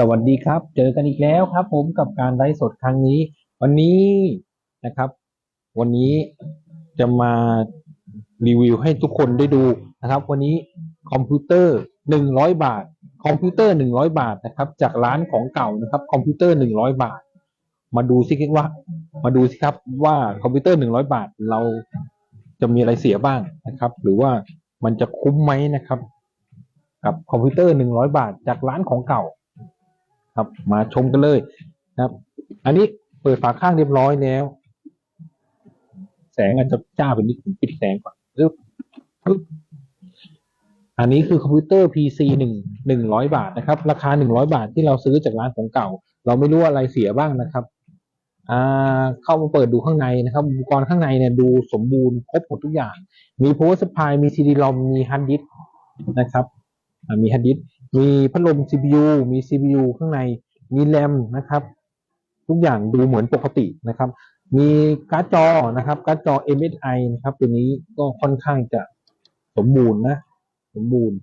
สวัสดีครับ เจอกันอีกแล้วครับ ผมกับการไลฟ์สดครั้งนี้ วันนี้นะครับ วันนี้จะมารีวิวให้ทุกคนได้ดูนะครับ วันนี้คอมพิวเตอร์หนึ่งร้อยบาท คอมพิวเตอร์หนึ่งร้อยบาทนะครับ จากร้านของเก่านะครับ คอมพิวเตอร์หนึ่งร้อยบาท มาดูสิครับว่า มาดูสิครับว่าคอมพิวเตอร์หนึ่งร้อยบาท เราจะมีอะไรเสียบ้างนะครับ หรือว่ามันจะคุ้มไหมนะครับ กับคอมพิวเตอร์หนึ่งร้อยบาท จากร้านของเก่า ครับมาชมกันเลยนะครับ อันนี้เปิดฝาข้างเรียบร้อยแล้ว แสงอาจจะจ้าไปนิดผมปิดแสงก่อนปึ๊บปึ๊บอันนี้คือคอมพิวเตอร์ PC หนึ่งหนึ่งร้อยบาทนะครับ ราคาหนึ่งร้อยบาทที่เราซื้อจากร้านของเก่า เราไม่รู้อะไรเสียบ้างนะครับ อ่า เข้ามาเปิดดูข้างในนะครับ อุปกรณ์ข้างในเนี่ยดูสมบูรณ์ครบหมดทุกอย่าง มี power supply มี CD-ROM มี hard disk นะครับอ่ามี hard disk มีพัดลม CPU มี CPU ข้างใน มีแรมนะครับ ทุกอย่างดูเหมือนปกตินะครับ มีการ์ดจอนะครับการ์ดจอ MSI นะครับ ตัวนี้ก็ค่อนข้างจะสมบูรณ์นะ สมบูรณ์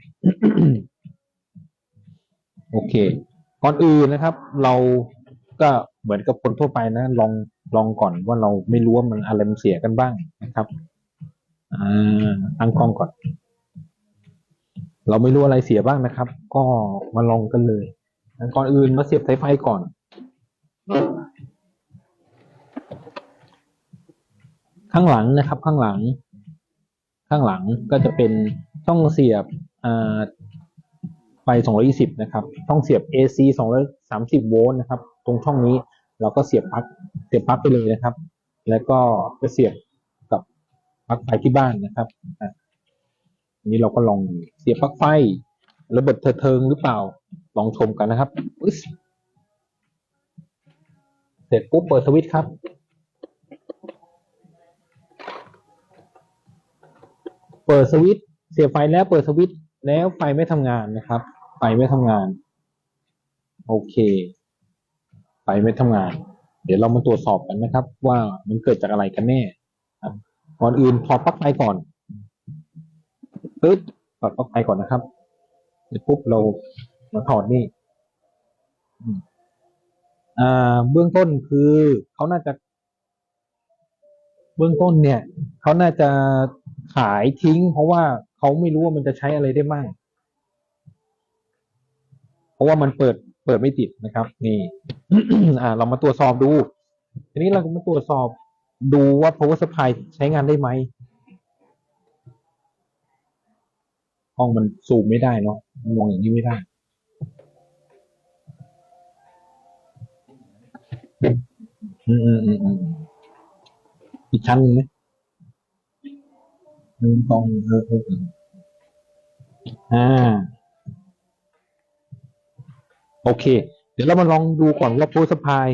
โอเค ก่อนอื่นนะครับ เราก็เหมือนกับคนทั่วไปนะ ลองลองก่อนว่าเราไม่รู้ว่ามันอะไรมันเสียกันบ้างนะครับ อ่าตั้งกล้องก่อน เราไม่รู้อะไรเสียบ้างนะครับ ก็มาลองกันเลยก่อนอื่นมาเสียบสายไฟก่อน ข้างหลังนะครับ ข้างหลัง ข้างหลังก็จะเป็นช่องเสียบไฟ 220 นะครับช่องเสียบ AC 230 โวลต์นะครับ ตรงช่องนี้เราก็เสียบปลั๊ก เสียบปลั๊กไปเลยนะครับ แล้วก็จะเสียบกับปลั๊กไฟที่บ้านนะครับ นี้เราก็ลองเสียบปลั๊กไฟระเบิดเถิดเทิงหรือเปล่า ลองชมกันนะครับเสร็จปุ๊บเปิดสวิตช์ครับ เปิดสวิตช์เสียบไฟแล้วเปิดสวิตช์แล้วไฟไม่ทำงานนะครับ ไฟไม่ทำงาน โอเค ไฟไม่ทำงาน เดี๋ยวเรามาตรวจสอบกันนะครับ ว่ามันเกิดจากอะไรกันแน่ก่อนอื่นถอดปลั๊กไฟก่อน ปึ๊ดถอดปลั๊กไฟก่อนนะครับเสร็จปุ๊บเรามาถอดนี่อ่า เบื้องต้นคือเขาน่าจะ เบื้องต้นเนี่ยเขาน่าจะขายทิ้ง เพราะว่าเขาไม่รู้ว่ามันจะใช้อะไรได้มั่งเพราะว่ามันเปิดเปิดไม่ติดนะครับ นี่ อ่า เรามาตรวจสอบดู ทีนี้เราก็มาตรวจสอบดูว่า power supply ใช้งานได้ไหม ห้องมันซูมไม่ได้เนาะมองอย่างนี้ไม่ได้อืมอืมอืมอืมอีกชั้นหนึ่งไหมหนึ่งสองเออเอออ่าโอเค เดี๋ยวเรามาลองดูก่อนว่าโพสพาย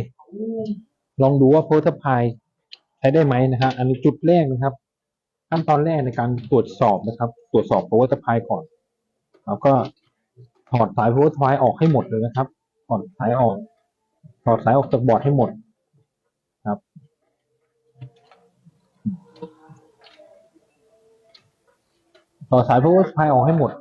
ลองดูว่าโพสพายใช้ได้ไหมนะฮะอันนี้จุดแรกนะครับ ขั้นตอนแรกในการตรวจสอบนะครับ ตรวจสอบโพสพายก่อนเราก็ถอดสายโพสพายออกให้หมดเลยนะครับ ถอดสายออก ถอดสายออกจากบอร์ดให้หมดครับ ต่อสาย power supply ออกให้หมด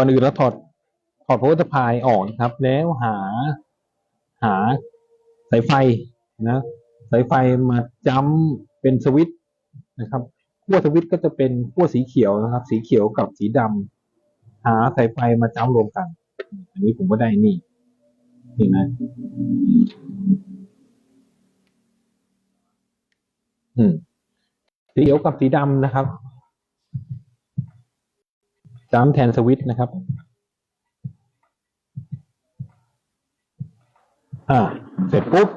ก่อนอื่นเราถอดถอด power supply ออกนะครับ แล้วหาหาสายไฟนะสายไฟมาจ้ำเป็นสวิตนะครับขั้วสวิตก็จะเป็นขั้วสีเขียวนะครับ สีเขียวกับสีดำหาสายไฟมาจ้ำรวมกัน อันนี้ผมก็ได้นี่เห็นไหมอืมสีเขียวกับสีดำนะครับ จ้ำแทนสวิต์นะครับ อ่า เสร็จปุ๊บ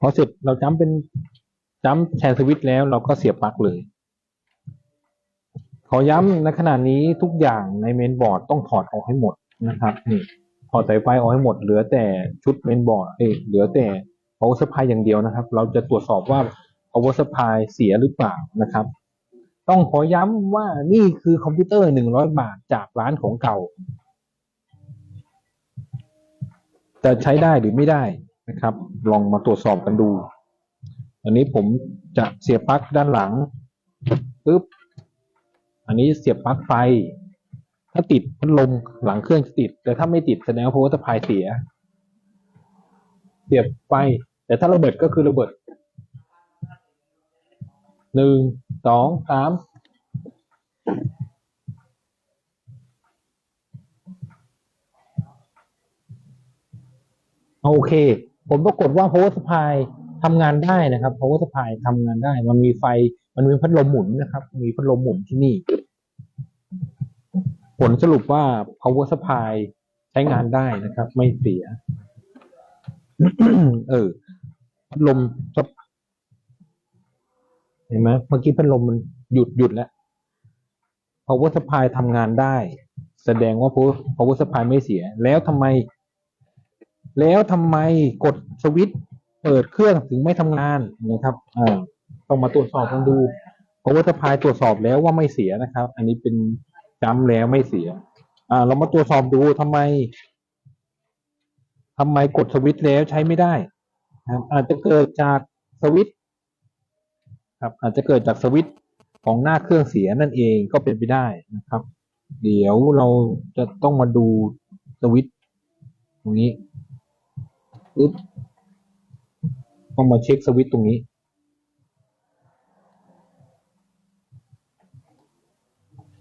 พอเสร็จเราจ้ำเป็นจ้ำแทนสวิต์แล้วเราก็เสียบปลั๊กเลย ขอย้ำในขณะนี้ทุกอย่างในเมนบอร์ดต้องถอดออกให้หมดนะครับ นี่ถอดสายไฟออกให้หมดเหลือแต่ชุดเมนบอร์ดเอ้เหลือแต่ power supply อย่างเดียวนะครับ เราจะตรวจสอบว่า power supply เสียหรือเปล่านะครับ ต้องขอย้ำว่านี่คือคอมพิวเตอร์หนึ่งร้อยบาทจากร้านของเก่า จะใช้ได้หรือไม่ได้นะครับ ลองมาตรวจสอบกันดู อันนี้ผมจะเสียบปลั๊กด้านหลังปึ๊บอันนี้เสียบปลั๊กไฟ ถ้าติดพัดลมหลังเครื่องจะติด แต่ถ้าไม่ติดแสดงว่า power supply เสีย เสียบไฟแต่ถ้าระเบิดก็คือระเบิด หนึ่งสองสามโอเค ผมปรากฏว่า power supply ทำงานได้นะครับ power supply ทำงานได้ มันมีไฟ มันมีพัดลมหมุนนะครับ มีพัดลมหมุนที่นี่ ผลสรุปว่า power supply ใช้งานได้นะครับ ไม่เสีย เออ พัดลม เห็นไหมเมื่อกี้พัดลมมันหยุดหยุดแล้ว power supply ทำงานได้ แสดงว่า power supply ไม่เสีย แล้วทำไม แล้วทำไมกดสวิตช์เปิดเครื่องถึงไม่ทำงานนะครับอ่าต้องมาตรวจสอบกันดู power supply ตรวจสอบแล้วว่าไม่เสียนะครับ อันนี้เป็นจำแล้วไม่เสีย อ่า เรามาตรวจสอบดูทำไมทำไมกดสวิตช์แล้วใช้ไม่ได้อาจจะเกิดจากสวิต ครับอาจจะเกิดจากสวิตช์ของหน้าเครื่องเสียนั่นเองก็เป็นไปได้นะครับ เดี๋ยวเราจะต้องมาดูสวิตช์ตรงนี้ปึ๊บต้องมาเช็คสวิตช์ตรงนี้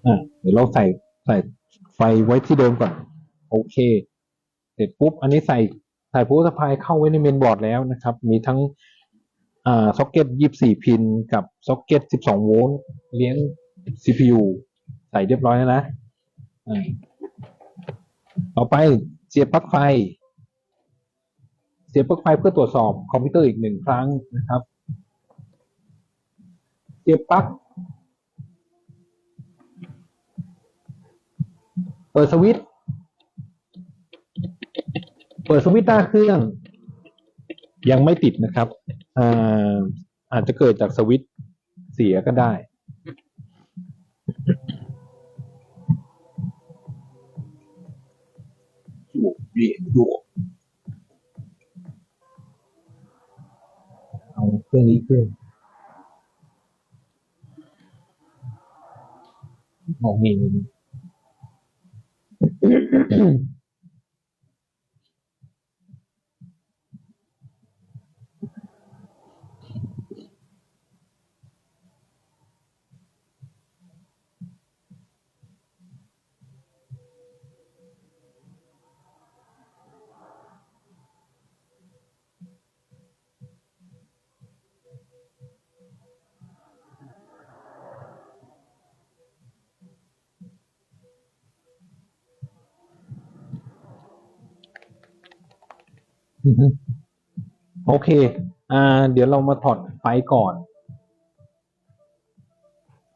อะเดี๋ยวเราใส่ใส่ไฟไว้ที่เดิมก่อน โอเค เสร็จปุ๊บ อันนี้ใส่ใส่พูสพายเข้าไว้ในเมนบอร์ดแล้วนะครับ มีทั้ง ซ็อกเก็ตยี่สี่พินกับซ็อกเก็ตสิบสองโวลต์เลี้ยง CPU ใส่เรียบร้อยแล้วนะต่อไปเสียบปลั๊กไฟ เสียบปลั๊กไฟเพื่อตรวจสอบคอมพิวเตอร์อีกหนึ่งครั้งนะครับ เสียบปลั๊กเปิดสวิตช์เปิดสวิตช์หน้าเครื่อง ยังไม่ติดนะครับ อาอาจจะเกิดจากสวิตเสียก็ได้ อยู่ดีอยู่เอาเครื่องนี้ขึ้นมองเห็น อือฮึโอ เคอ่าเดี๋ยวเรามาถอดไฟก่อน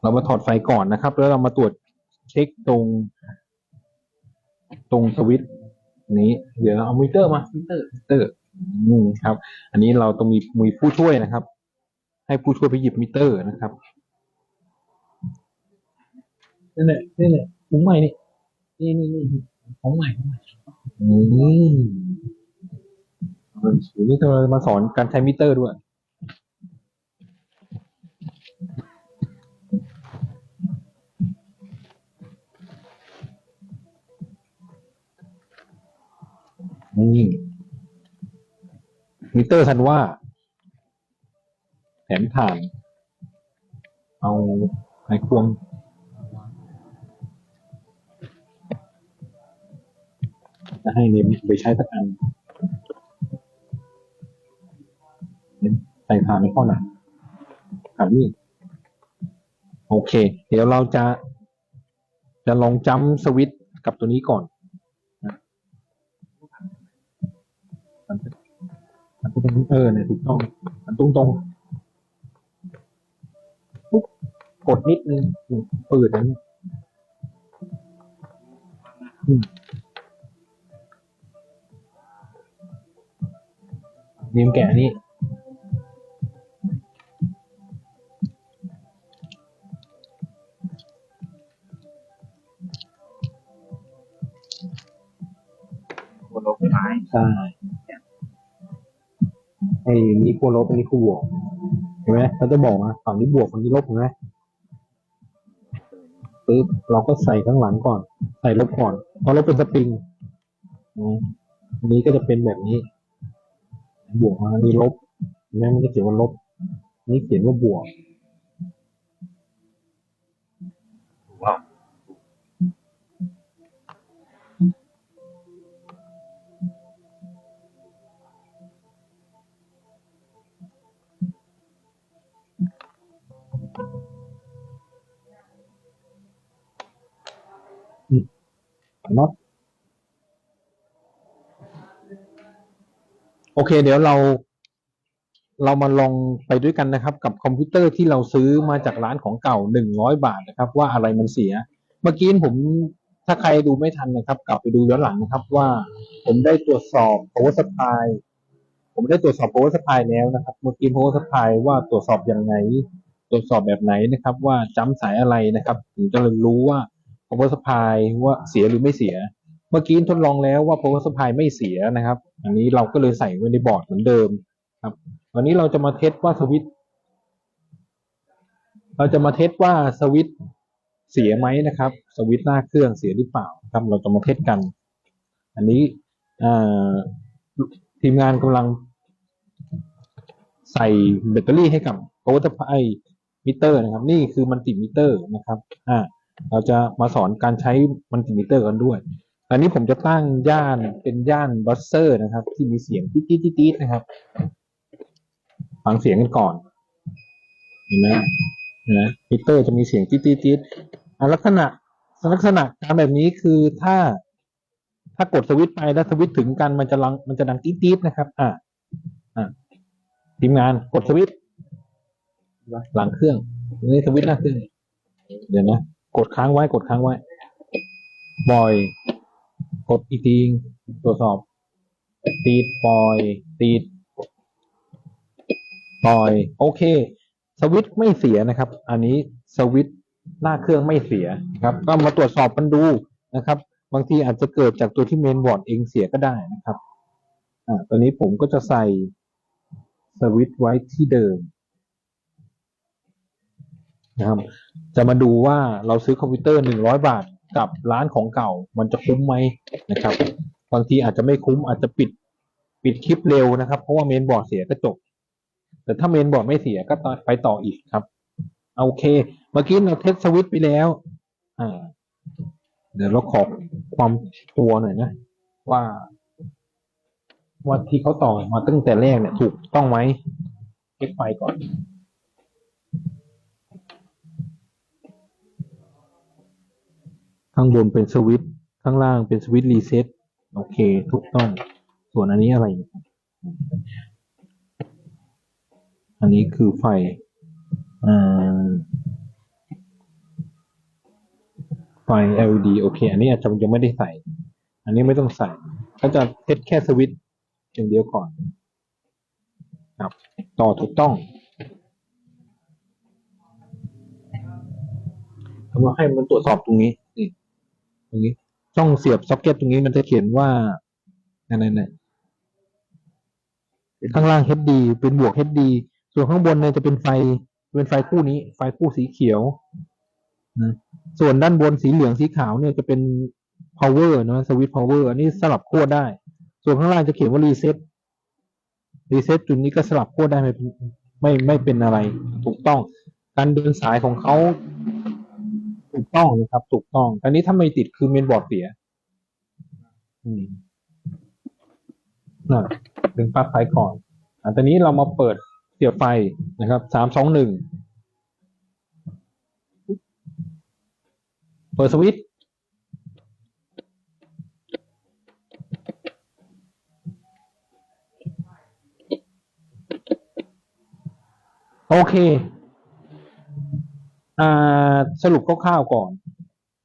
เรามาถอดไฟก่อนนะครับ แล้วเรามาตรวจเช็คตรง ตรงสวิตช์นี้ เดี๋ยวเอามิเตอร์มามิเตอร์มิเตอร์อืมครับ อันนี้เราต้องมีมีผู้ช่วยนะครับ ให้ผู้ช่วยไปหยิบมิเตอร์นะครับนี่นแหละนี่แหละของใหม่นี่นี่นี่นี่ของใหม่ของใหม่อืม วันนี้จะมาสอนการใช้มิเตอร์ด้วย นี่ มิเตอร์ทันว่า แถมถ่าน เอาไขควงจะให้เนมไปใช้สักอัน ส่ผ่านในข้อไหนผ่านนี่โอเค เดี๋ยวเราจะ จะลองจำสวิตกับตัวนี้ก่อนอันตรงเออเนี่ยถูกต้องอันตรงตรงปุ๊บกดนิดนึงเปิดนั้นเนียมแก่นี่ นี้บนรถไฟฟ้าใช่ไอ้นี่ขั้วลบอันนี้ขั้วบวกเห็นไหมเขาจะบอกนะฝั่งนี้บวกฝั่งนี้ลบเห็นไหมปึ๊บเราก็ใส่ข้างหลังก่อน ใส่ลบก่อนเพราะลบเป็นสปริงอืมอันนี้ก็จะเป็นแบบนี้ บวกมาอันนี้ลบเห็นไหมมันจะเขียนว่าลบอันนี้เขียนว่าบวก น็อตโอเค เดี๋ยวเรา เรามาลองไปด้วยกันนะครับ กับคอมพิวเตอร์ที่เราซื้อมาจากร้านของเก่าหนึ่งร้อยบาทนะครับ ว่าอะไรมันเสีย เมื่อกี้ผมถ้าใครดูไม่ทันนะครับ กลับไปดูย้อนหลังนะครับว่าผมได้ตรวจสอบ power supply ผมได้ตรวจสอบ power supply แล้วนะครับ เมื่อกี้ power supply ว่าตรวจสอบอย่างไรตรวจสอบแบบไหนนะครับ ว่าจ้ำสายอะไรนะครับ ถึงจะรู้ว่า power supply ว่าเสียหรือไม่เสีย เมื่อกี้ทดลองแล้วว่า power supply ไม่เสียนะครับ อันนี้เราก็เลยใส่ไว้ในบอร์ดเหมือนเดิมครับวันนี้เราจะมาเทสว่าสวิตเราจะมาเทสว่าสวิตเสียไหมนะครับ สวิตหน้าเครื่องเสียหรือเปล่าครับเราจะมาเทสกัน อันนี้ทีมงานกำลังใส่แบตเตอรี่ให้กับ power supply มิเตอร์นะครับ นี่คือมันติมิเตอร์นะครับ อ่า เราจะมาสอนการใช้มันติมิเตอร์กันด้วย อันนี้ผมจะตั้งย่านเป็นย่านบัสเซอร์นะครับ ที่มีเสียงติ๊ดติ๊ดติ๊ดติ๊ดนะครับ ฟังเสียงกันก่อนเห็นไหมนไหมมิเตอร์จะมีเสียงติ๊ดติ๊ดติ๊ดอะลักษณะลักษณะการแบบนี้คือถ้าถ้ากดสวิตช์ไปแล้วสวิตช์ถึงกันมันจะลังมันจะดังติ๊ดติ๊ดนะครับ อ่าอ่าทีมงานกดสวิตช์หลังเครื่องนี่สวิตช์หน้าเครื่องเดี๋ยวนะ กดค้างไว้กดค้างไว้บ่อย กดอีกทีตรวจสอบ ตีดปล่อย ตีดปล่อย โอเค สวิตช์ไม่เสียนะครับ อันนี้สวิตช์หน้าเครื่องไม่เสียครับ ก็มาตรวจสอบกันดูนะครับ บางทีอาจจะเกิดจากตัวที่เมนบอร์ดเองเสียก็ได้นะครับอ่าตอนนี้ผมก็จะใส่สวิตช์ไว้ที่เดิม นะครับ จะมาดูว่าเราซื้อคอมพิวเตอร์หนึ่งร้อยบาทกับร้านของเก่ามันจะคุ้มไหมนะครับ บางทีอาจจะไม่คุ้มอาจจะปิดปิดคลิปเร็วนะครับ เพราะว่าเมนบอร์ดเสียก็จบ แต่ถ้าเมนบอร์ดไม่เสียก็ต่อไปต่ออีกครับโอเค เมื่อกี้เราเทสสวิตไปแล้ว อ่า เดี๋ยวเราขอความชัวหน่อยนะ ว่าว่าที่เขาต่อมาตั้งแต่แรกเนี่ยถูกต้องไหมเช็คไฟก่อน ข้างบนเป็นสวิตช์ข้างล่างเป็นสวิตช์รีเซ็ตโอเค ถูกต้อง ส่วนอันนี้อะไร อันนี้คือไฟอไฟ LED โอเค อันนี้อาจจะยังไม่ได้ใส่ อันนี้ไม่ต้องใส่เขาจะเทสแค่สวิตช์อย่างเดียวก่อน ครับ ต่อถูกต้องทำให้มันตรวจสอบตรงนี้ ตรงนี้ช่องเสียบซ็อกเก็ตตรงนี้มันจะเขียนว่าอะไรเนี่ยข้างล่าง HD เป็นบวก HD ส่วนข้างบนเนี่ยจะเป็นไฟ เป็นไฟคู่นี้ ไฟคู่สีเขียวนะส่วนด้านบนสีเหลืองสีขาวเนี่ยจะเป็น power นะสวิตช์ power อันนี้สลับขั้วได้ ส่วนข้างล่างจะเขียนว่า reset reset จุดนี้ก็สลับขั้วได้ไม่ไม่ไม่เป็นอะไร ถูกต้อง การเดินสายของเขา ถูกต้องนะครับ ถูกต้อง อันนี้ถ้าไม่ติดคือเมนบอร์ดเสีย อืมน่ะดึงปลั๊กไฟก่อนอะตอนนี้เรามาเปิดเสียบไฟนะครับสามสองหนึ่งเปิดสวิตช์โอเค สรุปคร่าวๆก่อน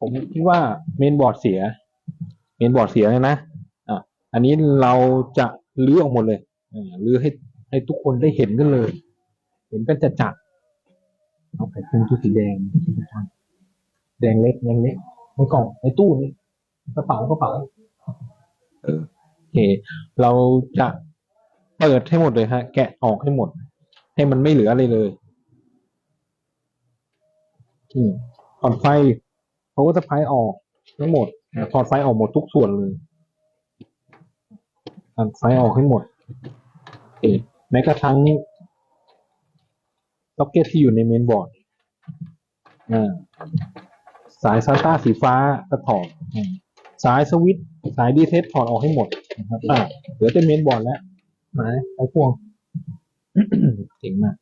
ผมคิดว่าเมนบอร์ดเสีย เมนบอร์ดเสียเลยนะอะอันนี้เราจะรื้อออกหมดเลยอ่าหรือให้ให้ทุกคนได้เห็นกันเลย เห็นกันจะจัดเอาไปขึ้นตู้สีแดง แดงเล็กแดงเล็กในกล่องในตู้นี้กระเป๋ากระเป๋าเออโอเค เราจะเปิดให้หมดเลยฮะ แกะออกให้หมด ให้มันไม่เหลืออะไรเลย อืมถอดไฟเขาก็จะไฟออกทั้งหมดถอดไฟออกหมดทุกส่วนเลยถอดไฟออกให้หมดโอเคแม้กระทั่งล็อกเก็ตที่อยู่ในเมนบอร์ดอ่าสายซาต้าสีฟ้าก็ถอดอืมสายสวิตช์สายดีเทสถอดออกให้หมดนะครับอ่าเหลือแต่เมนบอร์ดแล้วไหนไอ้พวงเจ๋งมาก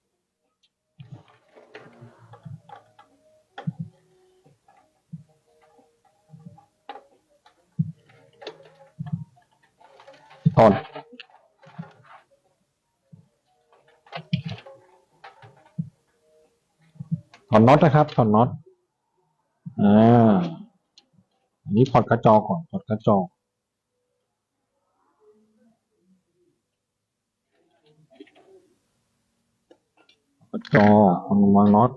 ถอดถอดน็อตนะครับ ถอดน็อต อ่า อันนี้ถอดกระจกก่อนถอดกระจกกระจกเอามาวางน็อต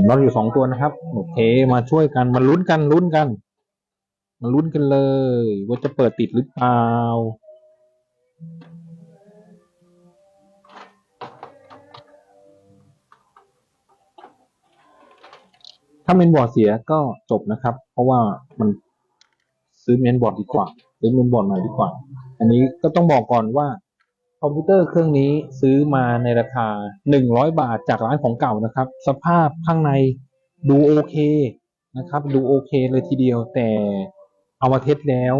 น็อตอยู่สองตัวนะครับ โอเค มาช่วยกันมาลุ้นกันลุ้นกัน มาลุ้นกันเลย ว่าจะเปิดติดหรือเปล่าถ้าเมนบอร์ดเสียก็จบนะครับ เพราะว่ามันซื้อเมนบอร์ดดีกว่า ซื้อเมนบอร์ดใหม่ดีกว่า อันนี้ก็ต้องบอกก่อนว่า คอมพิวเตอร์เครื่องนี้ซื้อมาในราคา 100 บาทจากร้านของเก่านะครับ สภาพข้างในดูโอเคนะครับ ดูโอเคเลยทีเดียว แต่เอามาเทสแล้ว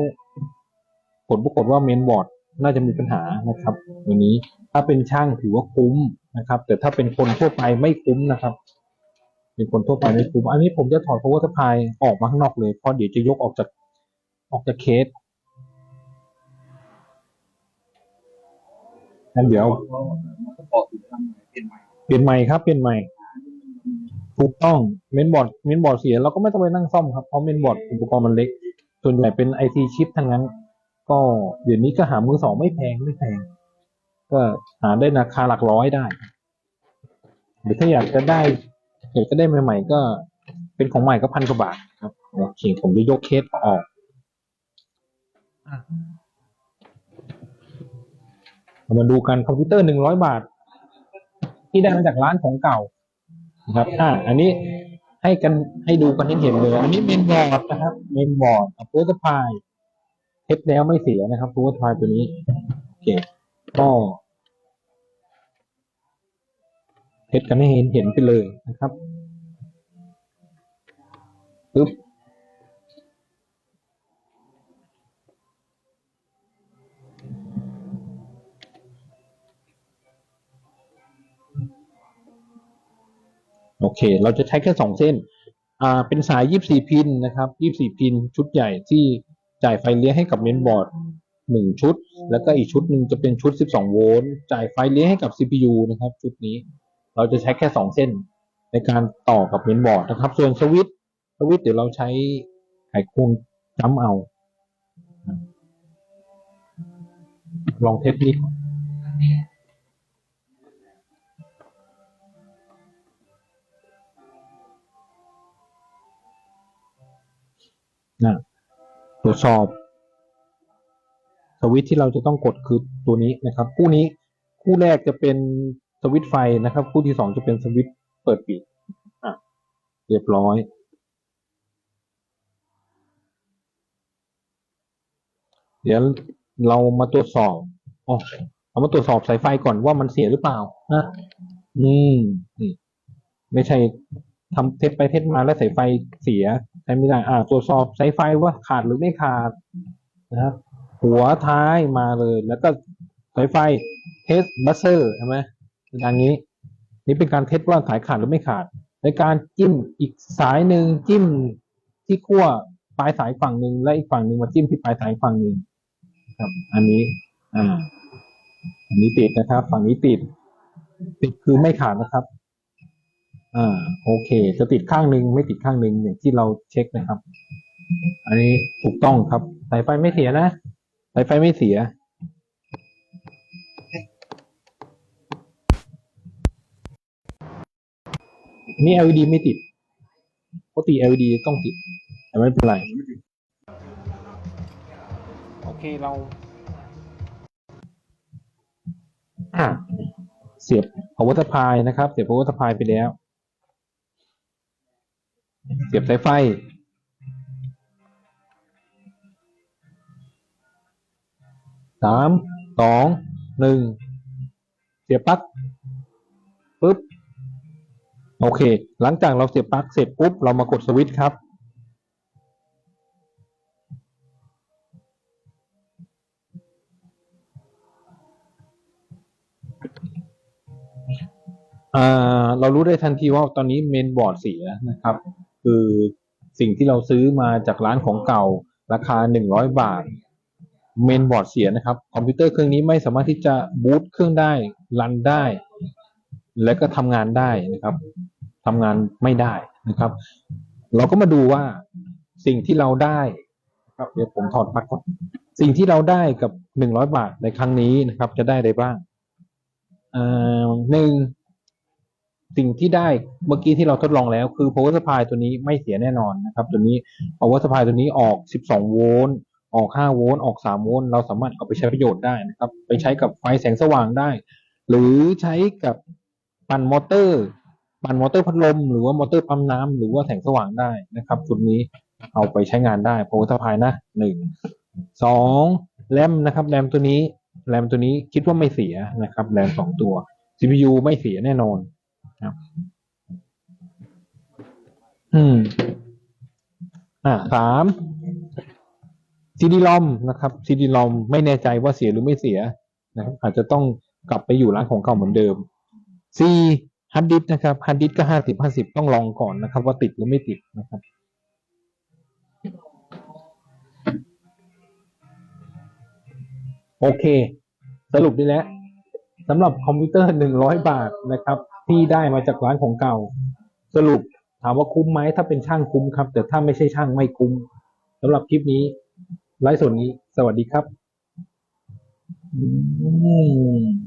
ผลปรากฏว่าเมนบอร์ดน่าจะมีปัญหานะครับตัวนี้ถ้าเป็นช่างถือว่าคุ้มนะครับ แต่ถ้าเป็นคนทั่วไปไม่คุ้มนะครับเป็นคนทั่วไปไม่คุ้มอันนี้ผมจะถอด power supply ออกมาข้างนอกเลยเพราะเดี๋ยวจะยกออกจากออกจากเคส งั้นเดี๋ยวเปลี่ยนใหม่ครับเปลี่ยนใหม่ถูกต้องเมนบอร์ดเมนบอร์ดเสียเราก็ไม่ต้องไปนั่งซ่อมครับเพราะเมนบอร์ดอุปกรณ์มันเล็ก ส่วนใหญ่เป็นไอทีชิปทั้งนั้น ก็เดี๋ยวนี้ก็หามือสองไม่แพงไม่แพง ก็หาได้ราคาหลักร้อยได้ หรือถ้าอยากจะได้อยากจะได้ใหม่ๆก็เป็นของใหม่ก็พันกว่าบาทครับโอเคผมจะยกเคสออก เรามาดูกันคอมพิวเตอร์หนึ่งร้อยบาท ที่ได้มาจากร้านของเก่านะครับอ่าอันนี้ให้กันให้ดูกันให้เห็นเลย อันนี้เมนบอร์ดนะครับเมนบอร์ดกับตัวสปายเทสแล้วไม่เสียนะครับตัวสปายตัวนี้โอเคก็เทสกันให้เห็นเห็นไปเลยนะครับปึ๊บ เค เราจะใช้แค่สองเส้น อ่า เป็นสายยี่สี่พินนะครับยี่สี่พินชุดใหญ่ที่จ่ายไฟเลี้ยงให้กับเมนบอร์ดหนึ่งชุด แล้วก็อีกชุดหนึ่งจะเป็นชุดสิบสองโวลต์จ่ายไฟเลี้ยงให้กับ CPU นะครับ ชุดนี้ เราจะใช้แค่สองเส้น ในการต่อกับเมนบอร์ดนะครับ ส่วนสวิตช์สวิตช์เดี๋ยวเราใช้ไขควงจ้ำเอา ลองเทสนี้ก่อน นะตรวจสอบ สวิตที่เราจะต้องกดคือตัวนี้นะครับ คู่นี้คู่แรกจะเป็นสวิตไฟนะครับ คู่ที่สองจะเป็นสวิตเปิดปิดอะเรียบร้อยเดี๋ยวเรามาตรวจสอบอ๋อเรามาตรวจสอบสายไฟก่อนว่ามันเสียหรือเปล่านะอืมนี่ ไม่ใช่ทำเทสไปเทสมาแล้วสายไฟเสีย ช้ไม่ได้ อ่า ตรวจสอบสายไฟว่าขาดหรือไม่ขาดนะครับ หัวท้ายมาเลย แล้วก็สายไฟเทสบัสเซอร์ใช่ไหมอย่างนี้ นี่เป็นการเทสว่าสายขาดหรือไม่ขาด ในการจิ้มอีกสายหนึ่งจิ้มที่ขั้วปลายสายฝั่งหนึ่งและอีกฝั่งหนึ่งมาจิ้มที่ปลายสายฝั่งหนึ่งครับ อันนี้ อ่า อันนี้ติดนะครับ ฝั่งนี้ติด ติดคือไม่ขาดนะครับ อ่าโอเค จะติดข้างหนึ่งไม่ติดข้างหนึ่งอย่างที่เราเช็คนะครับ อันนี้ถูกต้องครับสายไฟไม่เสียนะสายไฟไม่เสีย นี่ LED ไม่ติดปกติ LED ต้องติด แต่ไม่เป็นไร โอเคเรา อะเสียบ power supply นะครับ เสียบ power supply ไปแล้ว เสียบสายไฟ สาม สอง หนึ่ง เสียบปลั๊กปุ๊บ โอเค หลังจากเราเสียบปลั๊กเสร็จปุ๊บ เรามากดสวิตช์ครับอ่าเรารู้ได้ทันทีว่าตอนนี้เมนบอร์ดเสียนะครับ คือสิ่งที่เราซื้อมาจากร้านของเก่าราคาหนึ่งร้อยบาท เมนบอร์ดเสียนะครับ คอมพิวเตอร์เครื่องนี้ไม่สามารถที่จะบูตเครื่องได้รันได้ และก็ทำงานได้นะครับทำงานไม่ได้นะครับ เราก็มาดูว่าสิ่งที่เราได้ครับเดี๋ยวผมถอดปลั๊กก่อนสิ่งที่เราได้กับหนึ่งร้อยบาทในครั้งนี้นะครับ จะได้อะไรบ้างอ่าหนึ่ง สิ่งที่ได้เมื่อกี้ที่เราทดลองแล้วคือ power supply ตัวนี้ไม่เสียแน่นอนนะครับ ตัวนี้ power supply ตัวนี้ออก 12 โวลต์ออก 5 โวลต์ออก 3 โวลต์เราสามารถเอาไปใช้ประโยชน์ได้นะครับ ไปใช้กับไฟแสงสว่างได้ หรือใช้กับปั่นมอเตอร์ ปั่นมอเตอร์พัดลม หรือว่ามอเตอร์ปั๊มน้ำหรือว่าแสงสว่างได้นะครับจุดนี้เอาไปใช้งานได้ power supply นะหนึ่งสองแรมนะครับแรมตัวนี้แรมตัวนี้คิดว่าไม่เสียนะครับแรมสองตัว CPU ไม่เสียแน่นอน ครับ อืม อ่าสาม CD ROM นะครับ CD ROM ไม่แน่ใจว่าเสียหรือไม่เสียนะครับ อาจจะต้องกลับไปอยู่ร้านของเก่าเหมือนเดิม C ฮาร์ดดิสนะครับฮาร์ดดิสก็ห้าสิบห้าสิบต้องลองก่อนนะครับ ว่าติดหรือไม่ติดนะครับโอเค สรุปได้แล้วสำหรับคอมพิวเตอร์หนึ่งร้อยบาทนะครับ ที่ได้มาจากร้านของเก่า สรุปถามว่าคุ้มไหมถ้าเป็นช่างคุ้มครับ แต่ถ้าไม่ใช่ช่างไม่คุ้มสำหรับคลิปนี้ ไลฟ์สดนี้ สวัสดีครับ อืม